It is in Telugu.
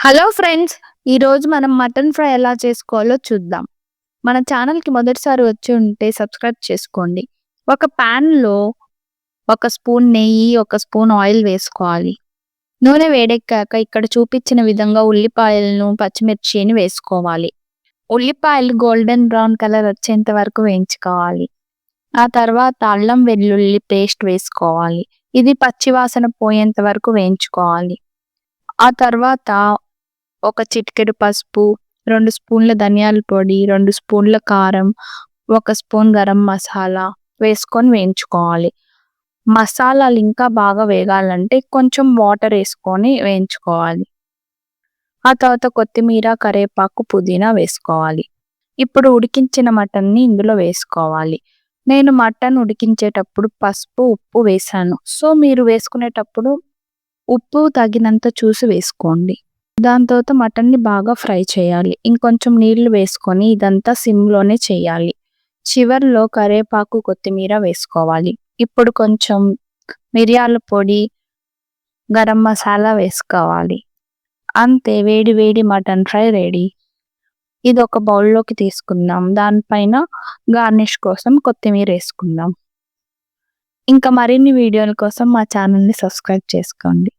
హలో ఫ్రెండ్స్ ఈరోజు మనం మటన్ ఫ్రై ఎలా చేసుకోవాలో చూద్దాం. మన ఛానల్కి మొదటిసారి వచ్చి ఉంటే సబ్స్క్రైబ్ చేసుకోండి. ఒక ప్యాన్లో ఒక స్పూన్ నెయ్యి ఒక స్పూన్ ఆయిల్ వేసుకోవాలి. నూనె వేడెక్కాక ఇక్కడ చూపించిన విధంగా ఉల్లిపాయలను పచ్చిమిర్చిని వేసుకోవాలి. ఉల్లిపాయలు గోల్డెన్ బ్రౌన్ కలర్ వచ్చేంత వరకు వేయించుకోవాలి. ఆ తర్వాత అల్లం వెల్లుల్లి పేస్ట్ వేసుకోవాలి. ఇది పచ్చివాసన పోయేంత వరకు వేయించుకోవాలి. ఆ తర్వాత ఒక చిటికెడు పసుపు రెండు స్పూన్ల ధనియాల పొడి రెండు స్పూన్ల కారం ఒక స్పూన్ గరం మసాలా వేసుకొని వేయించుకోవాలి. మసాలాలు ఇంకా బాగా వేగాలంటే కొంచెం వాటర్ వేసుకొని వేయించుకోవాలి. ఆ తర్వాత కొత్తిమీర కరివేపాకు పుదీనా వేసుకోవాలి. ఇప్పుడు ఉడికించిన మటన్ని ఇందులో వేసుకోవాలి. నేను మటన్ ఉడికించేటప్పుడు పసుపు ఉప్పు వేసాను. సో మీరు వేసుకునేటప్పుడు ఉప్పు తగినంత చూసి వేసుకోండి. దాని తర్వాత మటన్ని బాగా ఫ్రై చేయాలి. ఇంకొంచెం నీళ్ళు వేసుకొని ఇదంతా సిమ్లోనే చేయాలి. చివర్లో కరేపాకు కొత్తిమీర వేసుకోవాలి. ఇప్పుడు కొంచెం మిరియాల పొడి గరం మసాలా వేసుకోవాలి. అంతే వేడి వేడి మటన్ ఫ్రై రెడీ. ఇది ఒక బౌల్లోకి తీసుకుందాం. దానిపైన గార్నిష్ కోసం కొత్తిమీర వేసుకుందాం. ఇంకా మరిన్ని వీడియోల కోసం మా ఛానల్ని సబ్స్క్రైబ్ చేసుకోండి.